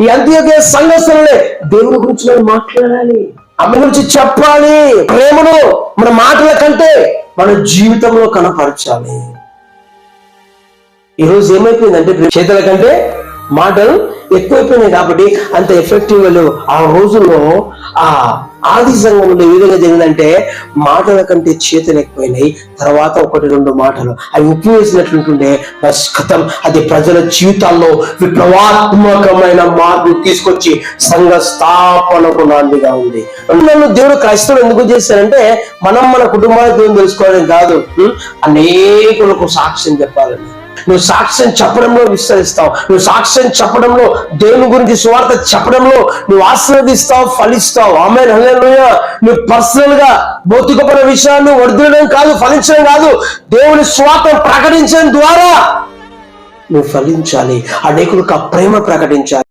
ఈ అంత్యోదయ సంఘస్థలనే దేవుని గురించి మనం మాట్లాడాలి. ఆమె గురించి చెప్పాలి. ప్రేమను మన మాటల కంటే మన జీవితంలో కనపరచాలి. ఈరోజు ఏమైపోయిందంటే చేతల కంటే మాటలు ఎక్కువైపోయినాయి కాబట్టి అంత ఎఫెక్టివ్ ఆ రోజుల్లో ఆ ఆది సంఘంలో ఏ విధంగా జరిగిందంటే మాటల కంటే చేతులు ఎక్కువైనాయి. తర్వాత ఒకటి రెండు మాటలు. అవి ఉప్పు వేసినట్లుంటుండే బస్ కథం. అది ప్రజల జీవితాల్లో విప్లవాత్మకమైన మార్పు తీసుకొచ్చి సంఘ స్థాపనకు నాందిగా ఉంది. నన్ను దేవుడు క్రైస్తవులు ఎందుకు చేశారంటే మనం మన కుటుంబానికి తెలుసుకోవడం కాదు. అనేకులకు సాక్ష్యం చెప్పాలని. నువ్వు సాక్ష్యం చెప్పడంలో విస్తరిస్తావు. నువ్వు సాక్ష్యం చెప్పడంలో దేవుని గురించి సువార్త చెప్పడంలో నువ్వు ఆశీర్వదిస్తావు ఫలిస్తావు. ఆమె నువ్వు పర్సనల్గా భౌతికపర విషయాన్ని వర్ధడం కాదు ఫలించడం కాదు. దేవుని స్వార్థం ప్రకటించడం ద్వారా నువ్వు ఫలించాలి. అనేకులకు ఆ ప్రేమ ప్రకటించాలి.